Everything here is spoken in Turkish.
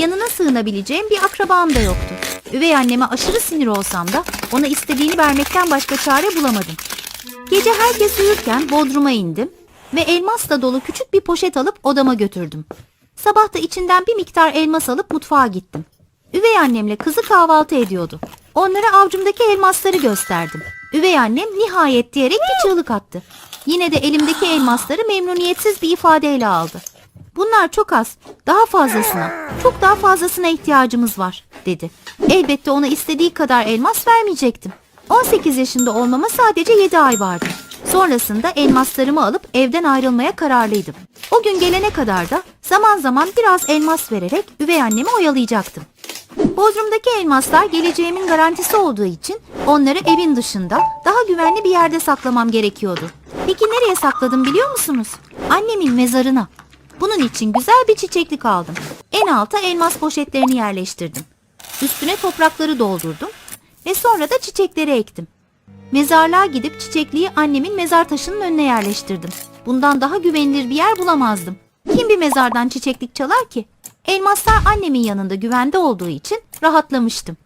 yanına sığınabileceğim bir akrabam da yoktu. Üvey anneme aşırı sinir olsam da ona istediğini vermekten başka çare bulamadım. Gece herkes uyurken bodruma indim ve elmasla dolu küçük bir poşet alıp odama götürdüm. Sabah da içinden bir miktar elmas alıp mutfağa gittim. Üvey annemle kızı kahvaltı ediyordu. Onlara avcumdaki elmasları gösterdim. Üvey annem nihayet diyerek bir çığlık attı. Yine de elimdeki elmasları memnuniyetsiz bir ifadeyle aldı. Bunlar çok az. Daha fazlasına, çok daha fazlasına ihtiyacımız var, dedi. Elbette ona istediği kadar elmas vermeyecektim. 18 yaşında olmama sadece 7 ay vardı. Sonrasında elmaslarımı alıp evden ayrılmaya kararlıydım. O gün gelene kadar da zaman zaman biraz elmas vererek üvey annemi oyalayacaktım. Bodrumdaki elmaslar geleceğimin garantisi olduğu için onları evin dışında daha güvenli bir yerde saklamam gerekiyordu. Peki nereye sakladım biliyor musunuz? Annemin mezarına. Bunun için güzel bir çiçeklik aldım. En alta elmas poşetlerini yerleştirdim. Üstüne toprakları doldurdum ve sonra da çiçekleri ektim. Mezarlığa gidip çiçekliği annemin mezar taşının önüne yerleştirdim. Bundan daha güvenilir bir yer bulamazdım. Kim bir mezardan çiçeklik çalar ki? Elmaslar annemin yanında güvende olduğu için rahatlamıştım.